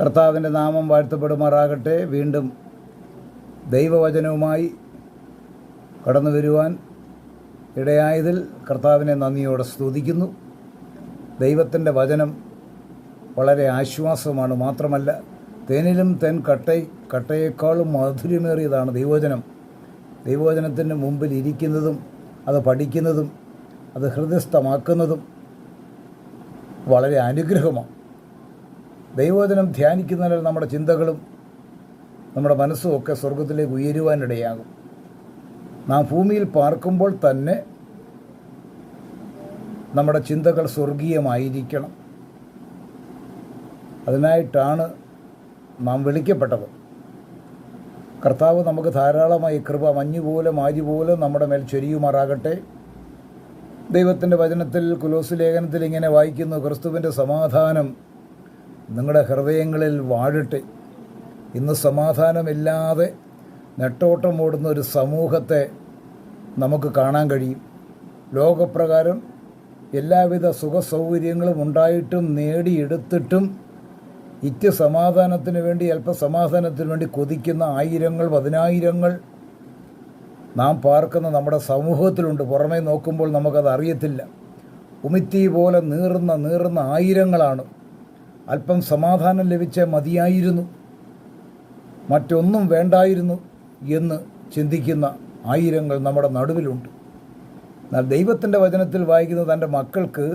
കർത്താവിന്റെ നാമം വാഴ്ത്തപ്പെടുമാറാകട്ടെ. വീണ്ടും ദൈവവചനവുമായി കടന്നു വരുവാൻ ഇടയായതിൽ കർത്താവിനെ നന്ദിയോടെ സ്തുതിക്കുന്നു. ദൈവത്തിന്റെ വചനം വളരെ ആശ്വാസമാണ് മാത്രമല്ല തേനിലും തെൻ കട്ട കട്ടയേക്കാളും മധുരമേറിയതാണ് ദൈവവചനം. ദൈവവചനത്തിന് മുമ്പിൽ ഇരിക്കുന്നതും അത് പഠിക്കുന്നതും അത് ഹൃദയസ്ഥമാക്കുന്നതും വളരെ അനുഗ്രഹമാണ്. ദൈവവചനം ധ്യാനിക്കുന്നതിനാൽ നമ്മുടെ ചിന്തകളും നമ്മുടെ മനസ്സും ഒക്കെ സ്വർഗത്തിലേക്ക് ഉയരുവാനിടയാകും. നാം ഭൂമിയിൽ പാർക്കുമ്പോൾ തന്നെ നമ്മുടെ ചിന്തകൾ സ്വർഗീയമായിരിക്കണം. അതിനായിട്ടാണ് നാം വിളിക്കപ്പെട്ടത്. കർത്താവ് നമുക്ക് ധാരാളമായി കൃപ മഞ്ഞുപോലെ മാരിപോലെ നമ്മുടെ മേൽ ചൊരിയുമാറാകട്ടെ. ദൈവത്തിന്റെ വചനത്തിൽ കുലോസ് ലേഖനത്തിൽ ഇങ്ങനെ വായിക്കുന്നു ക്രിസ്തുവിന്റെ സമാധാനം നിങ്ങളുടെ ഹൃദയങ്ങളിൽ വാഴട്ടെ ഇന്ന് സമാധാനമില്ലാതെ നെട്ടോട്ടം ഓടുന്ന ഒരു സമൂഹത്തെ നമുക്ക് കാണാൻ കഴിയും. ലോകപ്രകാരം എല്ലാവിധ സുഖസൗകര്യങ്ങളും ഉണ്ടായിട്ടും നേടിയെടുത്തിട്ടും ഇറ്റ് സമാധാനത്തിന് വേണ്ടി അല്പസമാധാനത്തിന് വേണ്ടി കൊതിക്കുന്ന ആയിരങ്ങൾ പതിനായിരങ്ങൾ നാം പാർക്കുന്ന നമ്മുടെ സമൂഹത്തിലുണ്ട്. പുറമേ നോക്കുമ്പോൾ നമുക്കത് അറിയത്തില്ല. ഉമിത്തി പോലെ നീറുന്ന നീറുന്ന ആയിരങ്ങളാണ്. അല്പം സമാധാനം ലഭിച്ച മതിയായിരുന്നു. മറ്റൊന്നും വേണ്ടായിരുന്നു എന്ന് ചിന്തിക്കുന്ന ആയിരങ്ങൾ നമ്മുടെ നടുവിലുണ്ട്. എന്നാൽ ദൈവത്തിന്റെ വചനത്തിൽ വായിക്കുന്ന തന്റെ മക്കൾക്ക്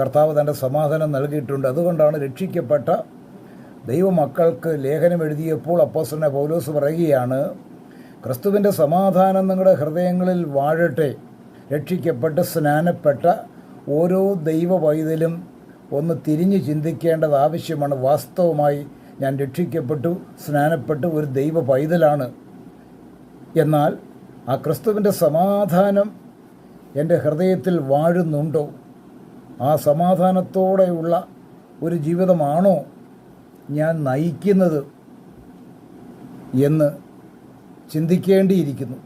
കർത്താവ് തന്റെ സമാധാനം നൽകിയിട്ടുണ്ട്. അതുകൊണ്ടാണ് രക്ഷിക്കപ്പെട്ട ദൈവമക്കൾക്ക് ലേഖനം എഴുതിയപ്പോൾ അപ്പോസ്റ്റനെ പൗലോസ് പറയുകയാണ് ക്രിസ്തുവിന്റെ സമാധാനം നിങ്ങളുടെ ഹൃദയങ്ങളിൽ വാഴട്ടെ. രക്ഷിക്കപ്പെട്ട് സ്നാനപ്പെട്ട ഓരോ ദൈവ പൈതലും ഒന്ന് തിരിഞ്ഞു ചിന്തിക്കേണ്ടത് ആവശ്യമാണ്. വാസ്തവമായി ഞാൻ രക്ഷിക്കപ്പെട്ടു സ്നാനപ്പെട്ടു ഒരു ദൈവ പൈതലാണ്. എന്നാൽ ആ ക്രിസ്തുവിന്റെ സമാധാനം എന്റെ ഹൃദയത്തിൽ വാഴുന്നുണ്ടോ? ആ സമാധാനത്തോടെയുള്ള ഒരു ജീവിതമാണോ ഞാൻ നയിക്കുന്നത് എന്ന് ചിന്തിക്കേണ്ടിയിരിക്കുന്നു.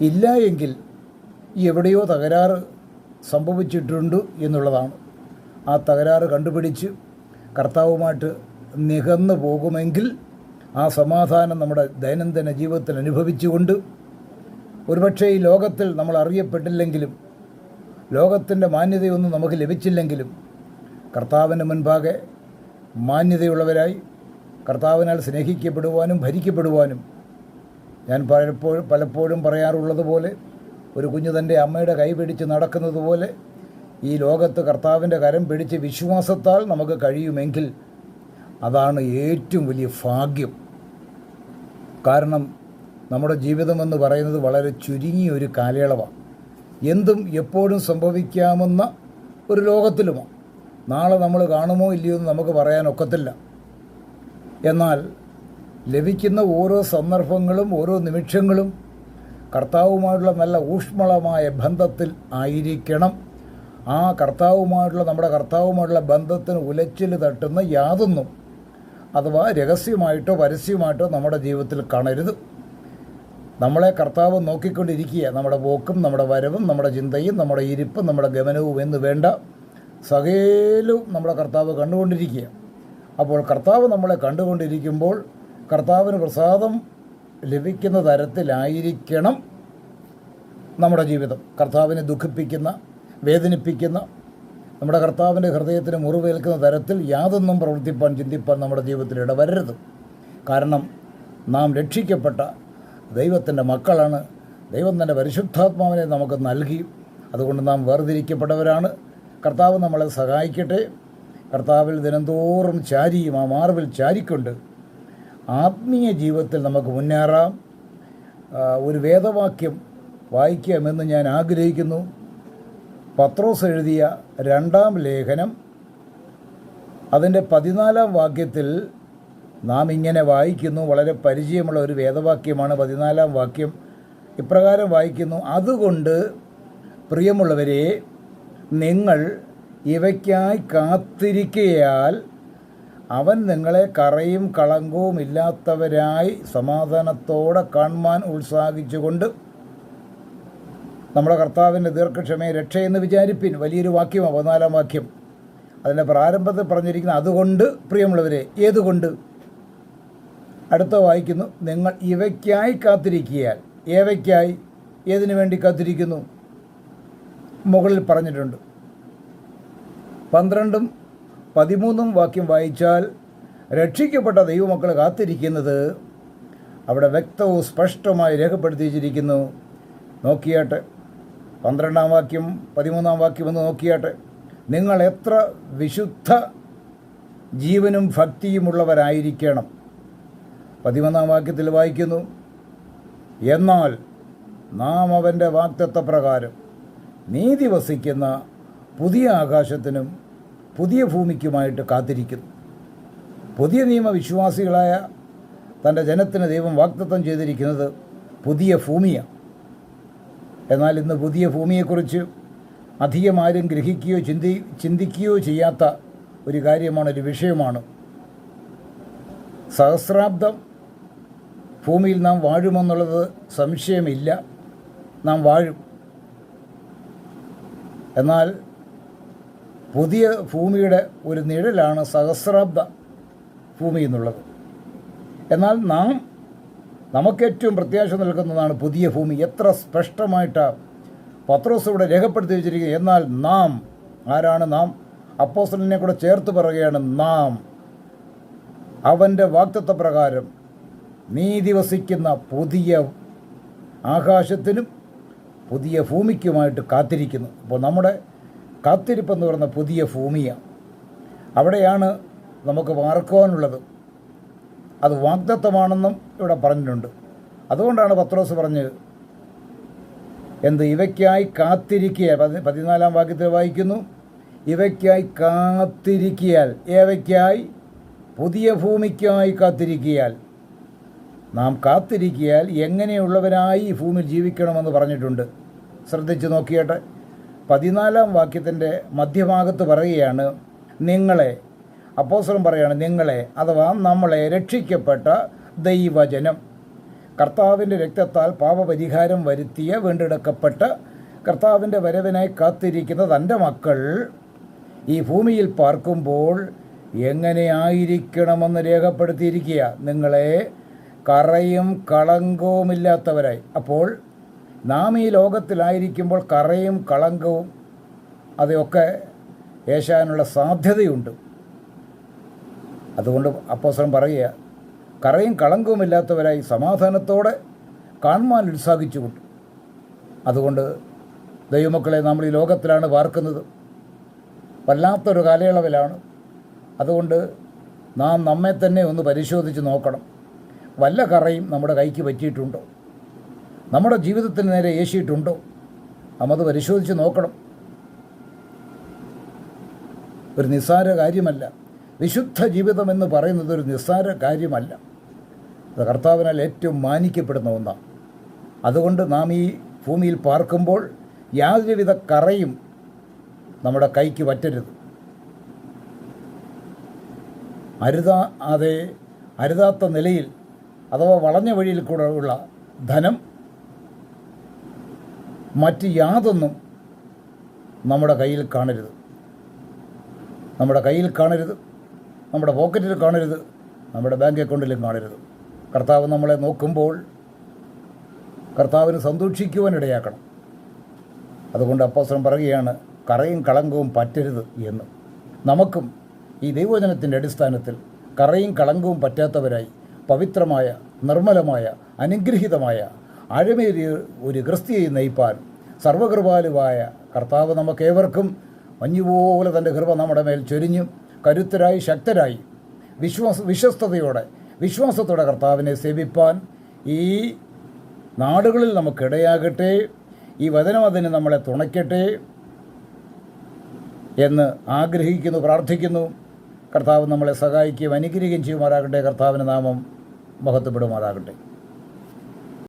ഇല്ല എങ്കിൽ എവിടെയോ തകരാറ് സംഭവിച്ചിട്ടുണ്ട് എന്നുള്ളതാണ്. ആ തകരാറ് കണ്ടുപിടിച്ച് കർത്താവുമായിട്ട് നികന്നു പോകുമെങ്കിൽ ആ സമാധാനം നമ്മുടെ ദൈനംദിന ജീവിതത്തിൽ അനുഭവിച്ചുകൊണ്ട് ഒരുപക്ഷെ ഈ ലോകത്തിൽ നമ്മൾ അറിയപ്പെട്ടില്ലെങ്കിലും ലോകത്തിന്റെ മാന്യതയൊന്നും നമുക്ക് ലഭിച്ചില്ലെങ്കിലും കർത്താവിന് മുൻപാകെ മാന്യതയുള്ളവരായി കർത്താവിനാൽ സ്നേഹിക്കപ്പെടുവാനും ഭരിക്കപ്പെടുവാനും ഞാൻ പലപ്പോഴും പലപ്പോഴും പറയാറുള്ളതുപോലെ ഒരു കുഞ്ഞു തന്റെ അമ്മയുടെ കൈ പിടിച്ച് നടക്കുന്നത് പോലെ ഈ ലോകത്ത് കർത്താവിന്റെ കരം പിടിച്ച് വിശ്വാസത്താൽ നമുക്ക് കഴിയുമെങ്കിൽ അതാണ് ഏറ്റവും വലിയ ഭാഗ്യം. കാരണം നമ്മുടെ ജീവിതമെന്ന് പറയുന്നത് വളരെ ചുരുങ്ങിയ ഒരു കാലയളവാണ്. എന്തും എപ്പോഴും സംഭവിക്കാമെന്ന ഒരു ലോകത്തിലുമാണ്. നാളെ നമ്മൾ കാണുമോ ഇല്ലയോ എന്ന് നമുക്ക് പറയാൻ പറയാനൊക്കത്തില്ല എന്നാൽ ലഭിക്കുന്ന ഓരോ സന്ദർഭങ്ങളും ഓരോ നിമിഷങ്ങളും കർത്താവുമായിട്ടുള്ള നല്ല ഊഷ്മളമായ ബന്ധത്തിൽ ആയിരിക്കണം. ആ കർത്താവുമായിട്ടുള്ള നമ്മുടെ കർത്താവുമായിട്ടുള്ള ബന്ധത്തിന് ഉലച്ചിൽ തട്ടുന്ന യാതൊന്നും അഥവാ രഹസ്യമായിട്ടോ പരസ്യമായിട്ടോ നമ്മുടെ ജീവിതത്തിൽ കാണരുത്. നമ്മളെ കർത്താവ് നോക്കിക്കൊണ്ടിരിക്കുക നമ്മുടെ പോക്കും നമ്മുടെ വരവും നമ്മുടെ ചിന്തയും നമ്മുടെ ഇരിപ്പും നമ്മുടെ ഗമനവും എന്ന് വേണ്ട. സകേലും നമ്മുടെ കർത്താവ് കണ്ടുകൊണ്ടിരിക്കുക അപ്പോൾ കർത്താവ് നമ്മളെ കണ്ടുകൊണ്ടിരിക്കുമ്പോൾ കർത്താവിന് പ്രസാദം ലഭിക്കുന്ന തരത്തിലായിരിക്കണം നമ്മുടെ ജീവിതം. കർത്താവിനെ ദുഃഖിപ്പിക്കുന്ന വേദനിപ്പിക്കുന്ന നമ്മുടെ കർത്താവിന്റെ ഹൃദയത്തിന് മുറിവേൽക്കുന്ന തരത്തിൽ യാതൊന്നും പ്രവർത്തിപ്പാൻ ചിന്തിപ്പാൻ നമ്മുടെ ജീവിതത്തിൽ ഇടവരരുത്. കാരണം നാം രക്ഷിക്കപ്പെട്ട ദൈവത്തിന്റെ മക്കളാണ്. ദൈവം തന്റെ പരിശുദ്ധാത്മാവിനെ നമുക്ക് നൽകി. അതുകൊണ്ട് നാം വേർതിരിക്കപ്പെട്ടവരാണ്. കർത്താവ് നമ്മളെ സഹായിക്കട്ടെ. കർത്താവിൽ ദിനംതോറും ചാരിയും ആ മാർവിൽ ചാരിക്കൊണ്ട് ആത്മീയ ജീവിതത്തിൽ നമുക്ക് മുന്നേറാം. ഒരു വേദവാക്യം വായിക്കാമെന്ന് ഞാൻ ആഗ്രഹിക്കുന്നു. പത്രോസ് എഴുതിയ രണ്ടാം ലേഖനം അതിന്റെ പതിനാലാം വാക്യത്തിൽ നാം ഇങ്ങനെ വായിക്കുന്നു. വളരെ പരിചയമുള്ള ഒരു വേദവാക്യമാണ് പതിനാലാം വാക്യം. ഇപ്രകാരം വായിക്കുന്നു. അതുകൊണ്ട് പ്രിയമുള്ളവരെ നിങ്ങൾ ഇവയ്ക്കായി കാത്തിരിക്കയാൽ അവൻ നിങ്ങളെ കറയും കളങ്കവും ഇല്ലാത്തവരായി സമാധാനത്തോടെ കാണുവാൻ ഉത്സാഹിച്ചുകൊണ്ട് നമ്മുടെ കർത്താവിന്റെ ദീർഘക്ഷമയെ രക്ഷയെന്ന് വിചാരിപ്പിൻ. വലിയൊരു വാക്യമാണ് പതിനാലാം വാക്യം. അതിന്റെ പ്രാരംഭത്തിൽ പറഞ്ഞിരിക്കുന്ന അതുകൊണ്ട് പ്രിയമുള്ളവരെ ഏതുകൊണ്ട്? അടുത്ത വായിക്കുന്നു നിങ്ങൾ ഇവയ്ക്കായി കാത്തിരിക്കിയാൽ ഏവയ്ക്കായി? ഏതിനു വേണ്ടി കാത്തിരിക്കുന്നു? മുകളിൽ പറഞ്ഞിട്ടുണ്ട്. പന്ത്രണ്ടും പതിമൂന്നും വാക്യം വായിച്ചാൽ രക്ഷിക്കപ്പെട്ട ദൈവമക്കൾ കാത്തിരിക്കുന്നത് അവിടെ വ്യക്തവും സ്പഷ്ടമായി രേഖപ്പെടുത്തിയിരിക്കുന്നു നോക്കിയാട്ടെ പന്ത്രണ്ടാം വാക്യം പതിമൂന്നാം വാക്യം ഒന്ന് നോക്കിയാട്ടെ. നിങ്ങൾ എത്ര വിശുദ്ധ ജീവനും ഭക്തിയുമുള്ളവരായിരിക്കണം പതിമൂന്നാം വാക്യത്തിൽ വായിക്കുന്നു എന്നാൽ നാം അവന്റെ വാക്തത്വ പ്രകാരം നീതി വസിക്കുന്ന പുതിയ ആകാശത്തിനും പുതിയ ഭൂമിക്കുമായിട്ട് കാത്തിരിക്കുന്നു. പുതിയ നിയമവിശ്വാസികളായ തന്റെ ജനത്തിന് ദൈവം വാക്തത്വം ചെയ്തിരിക്കുന്നത് പുതിയ ഭൂമിയാണ്. എന്നാൽ ഇന്ന് പുതിയ ഭൂമിയെക്കുറിച്ച് അധികം ആരും ഗ്രഹിക്കുകയോ ചിന്തി ചിന്തിക്കുകയോ ചെയ്യാത്ത ഒരു കാര്യമാണ് ഒരു വിഷയമാണ്. സഹസ്രാബ്ദം ഭൂമിയിൽ നാം വാഴുമെന്നുള്ളത് സംശയമില്ല. നാം വാഴും. എന്നാൽ പുതിയ ഭൂമിയുടെ ഒരു നിഴലാണ് സഹസ്രാബ്ദ ഭൂമി എന്നുള്ളത്. എന്നാൽ നാം നമുക്കേറ്റവും പ്രത്യാശ നൽകുന്നതാണ് പുതിയ ഭൂമി. എത്ര സ്പഷ്ടമായിട്ട് പത്രോസ് ഇവിടെ രേഖപ്പെടുത്തി വെച്ചിരിക്കുന്നത് എന്നാൽ നാം ആരാണ് നാം? അപ്പോസ്റ്റലിനെ കൂടെ ചേർത്ത് പറയുകയാണ് നാം. അവന്റെ വാക്തത്വ പ്രകാരം നീതി വസിക്കുന്ന പുതിയ ആകാശത്തിനും പുതിയ ഭൂമിക്കുമായിട്ട് കാത്തിരിക്കുന്നു. അപ്പോൾ നമ്മുടെ കാത്തിരിപ്പെന്ന് പറയുന്ന പുതിയ ഭൂമിയാണ്. അവിടെയാണ് നമുക്ക് പാർക്കുവാനുള്ളത് അത് വാഗ്ദത്തമാണെന്നും ഇവിടെ പറഞ്ഞിട്ടുണ്ട്. അതുകൊണ്ടാണ് പത്രോസ് പറഞ്ഞത് എന്ത് ഇവയ്ക്കായി കാത്തിരിക്കുക പതി- പതിനാലാം വാക്യത്തിൽ വായിക്കുന്നു ഇവയ്ക്കായി കാത്തിരിക്കിയാൽ ഏവയ്ക്കായി? പുതിയ ഭൂമിക്കായി കാത്തിരിക്കിയാൽ. നാം കാത്തിരിക്കിയാൽ എങ്ങനെയുള്ളവരായി ഈ ഭൂമിയിൽ ജീവിക്കണമെന്ന് പറഞ്ഞിട്ടുണ്ട്. ശ്രദ്ധിച്ച് നോക്കിയട്ടെ. പതിനാലാം വാക്യത്തിന്റെ മധ്യഭാഗത്ത് പറയുകയാണ് നിങ്ങളെ അപ്പോസ്തലൻ പറയുകയാണ് നിങ്ങളെ അഥവാ നമ്മളെ രക്ഷിക്കപ്പെട്ട ദൈവജനം. കർത്താവിന്റെ രക്തത്താൽ പാപപരിഹാരം വരുത്തിയ വീണ്ടെടുക്കപ്പെട്ട കർത്താവിന്റെ വരവിനായി കാത്തിരിക്കുന്ന തന്റെ മക്കൾ ഈ ഭൂമിയിൽ പാർക്കുമ്പോൾ എങ്ങനെയായിരിക്കണമെന്ന് രേഖപ്പെടുത്തിയിരിക്കുക. നിങ്ങളെ കറയും കളങ്കവുമില്ലാത്തവരായി അപ്പോൾ നാം ഈ ലോകത്തിലായിരിക്കുമ്പോൾ കറയും കളങ്കവും അതൊക്കെ ഏശാനുള്ള സാധ്യതയുണ്ട്. അതുകൊണ്ട് അപ്പോസ്തലൻ പറയുക കറയും കളങ്കവുമില്ലാത്തവരായി സമാധാനത്തോടെ കാണുവാൻ ഉത്സാഹിച്ചു കൊണ്ടു അതുകൊണ്ട് ദൈവമക്കളെ നമ്മൾ ഈ ലോകത്തിലാണ് വാർക്കുന്നത്. വല്ലാത്തൊരു കാലയളവിലാണ്. അതുകൊണ്ട് നാം നമ്മെ തന്നെ ഒന്ന് പരിശോധിച്ച് നോക്കണം. വല്ല കറയും നമ്മുടെ കൈക്ക് പറ്റിയിട്ടുണ്ടോ? നമ്മുടെ ജീവിതത്തിന് നേരെ ഏശിയിട്ടുണ്ടോ? നമ്മത് പരിശോധിച്ച് നോക്കണം. ഒരു നിസ്സാര കാര്യമല്ല. വിശുദ്ധ ജീവിതം എന്ന് പറയുന്നത് ഒരു നിസ്സാര കാര്യമല്ല. അത് കർത്താവിനാൽ ഏറ്റവും മാനിക്കപ്പെടുന്ന ഒന്നാണ് അതുകൊണ്ട് നാം ഈ ഭൂമിയിൽ പാർക്കുമ്പോൾ യാതൊരുവിധ കറയും നമ്മുടെ കൈക്ക് പറ്റരുത്. അരുതാ അതെ അരുതാത്ത നിലയിൽ അഥവാ വളഞ്ഞ വഴിയിൽ കൂടെ ഉള്ള ധനം മറ്റ് യാതൊന്നും നമ്മുടെ കയ്യിൽ കാണരുത്. നമ്മുടെ കയ്യിൽ കാണരുത്. നമ്മുടെ പോക്കറ്റിൽ കാണരുത്. നമ്മുടെ ബാങ്ക് അക്കൗണ്ടിലും കാണരുത്. കർത്താവ് നമ്മളെ നോക്കുമ്പോൾ കർത്താവിന് സന്തോഷിക്കുവാൻ ഇടയാക്കണം. അതുകൊണ്ട് അപ്പോസ്തലൻ പറയുകയാണ് കറയും കളങ്കവും പറ്റരുത് എന്ന്. നമുക്കും ഈ ദൈവജനത്തിന്റെ അടിസ്ഥാനത്തിൽ കറയും കളങ്കവും പറ്റാത്തവരായി പവിത്രമായ നിർമ്മലമായ അനുഗ്രഹീതമായ ആഴമേറിയ ഒരു ക്രിസ്തിയെ നയിപ്പാൻ സർവകൃപാലുവായ കർത്താവ് നമുക്കേവർക്കും മഞ്ഞുപോലെ തന്റെ കൃപ നമ്മുടെ മേൽ ചൊരിഞ്ഞും കരുത്തരായി ശക്തരായി വിശ്വാസ വിശ്വസ്തയോടെ വിശ്വാസത്തോടെ കർത്താവിനെ സേവിപ്പാൻ ഈ നാടുകളിൽ നമുക്കിടയാകട്ടെ ഈ വചനം അതിന് നമ്മളെ തുണയ്ക്കട്ടെ എന്ന് ആഗ്രഹിക്കുന്നു പ്രാർത്ഥിക്കുന്നു. കർത്താവ് നമ്മളെ സഹായിക്കുകയും അനുഗ്രഹിക്കുകയും ചെയ്യുമാറാകട്ടെ. കർത്താവിന് നാമം മഹത്വപ്പെടുമാറാകട്ടെ.